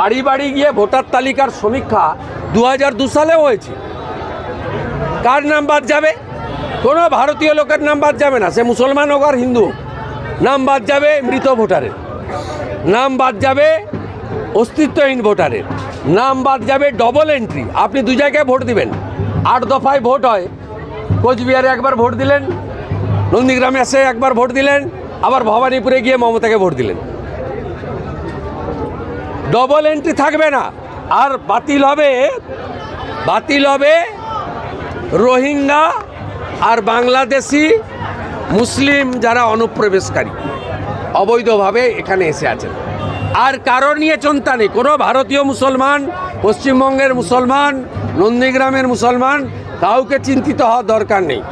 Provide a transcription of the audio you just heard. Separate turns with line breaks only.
বাড়ি বাড়ি গিয়ে ভোটার তালিকার সমীক্ষা দু হাজার দু সালেও হয়েছে। কার নাম বাদ যাবে? কোনো ভারতীয় লোকের নাম বাদ যাবে না। সে মুসলমান হোক আর হিন্দু নাম বাদ যাবে মৃত ভোটারের। নাম বাদ যাবে অস্তিত্বহীন ভোটারের। নাম বাদ যাবে ডবল এন্ট্রি আপনি দু জায়গায় ভোট দিবেন। আট দফায় ভোট হয়। কোচবিহারে একবার ভোট দিলেন। নন্দীগ্রামে এসে একবার ভোট দিলেন। আবার ভবানীপুরে গিয়ে মমতাকে ভোট দিলেন। ডবল এন্ট্রি থাকবে না। আর বাতিল হবে বাতিল হবে রোহিঙ্গা আর বাংলাদেশি মুসলিম যারা অনুপ্রবেশকারী। অবৈধভাবে এখানে এসে আছেন। আর কারও নিয়ে চিন্তা নেই। কোনো ভারতীয় মুসলমান, পশ্চিমবঙ্গের মুসলমান, নন্দীগ্রামের মুসলমান, কাউকে চিন্তিত হওয়ার দরকার নেই।